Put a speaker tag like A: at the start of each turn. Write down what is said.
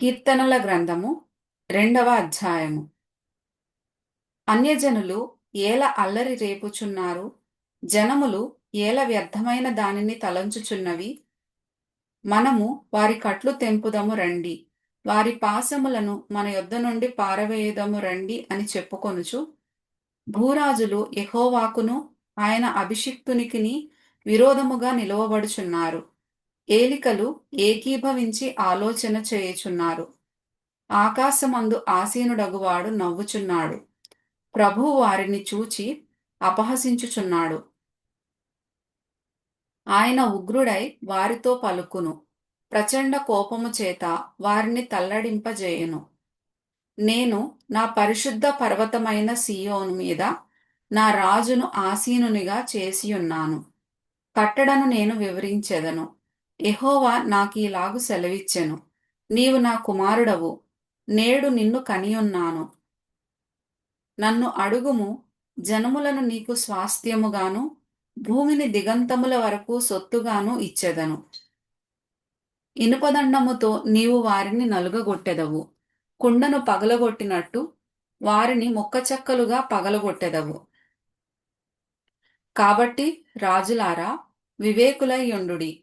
A: కీర్తనల గ్రంథము రెండవ అధ్యాయము. అన్యజనులు ఏల అల్లరి రేపుచున్నారు జనములు ఏల వ్యర్థమైన దానిని తలంచుచున్నవి. మనము వారి కట్లు తెంపుదము రండి వారి పాశములను మన యొద్ద నుండి పారవేయుదము రండి అని చెప్పుకొనుచు భూరాజులు ఎహోవాకును ఆయన అభిషిక్తునికిని విరోధముగా నిలువబడుచున్నారు. ఏలికలు ఏకీభవించి ఆలోచన చేయుచున్నారు. ఆకాశమందు ఆసీనుడగువాడు నవ్వుచున్నాడు. ప్రభువు వారిని చూచి అపహసించుచున్నాడు. ఆయన ఉగ్రుడై వారితో పలుకును. ప్రచండ కోపము చేత వారిని తల్లడింపజేయును. నేను నా పరిశుద్ధ పర్వతమైన సియోను మీద నా రాజును ఆసీనునిగా చేసియున్నాను. కట్టడను నేను వివరించెదను. ఎహోవా నాకీలాగు సెలవిచ్చెను. నీవు నా కుమారుడవు. నేడు నిన్ను కనియున్నాను. నన్ను అడుగుము. జనములను నీకు స్వాస్థ్యముగాను భూమిని దిగంతముల వరకు సొత్తుగాను ఇచ్చెదను. ఇనుపదండముతో నీవు వారిని నలుగగొట్టెదవు. కుండను పగలగొట్టినట్టు వారిని మొక్కచెక్కలుగా పగలగొట్టెదవు. కాబట్టి రాజులారా వివేకులయ్యుండుడి.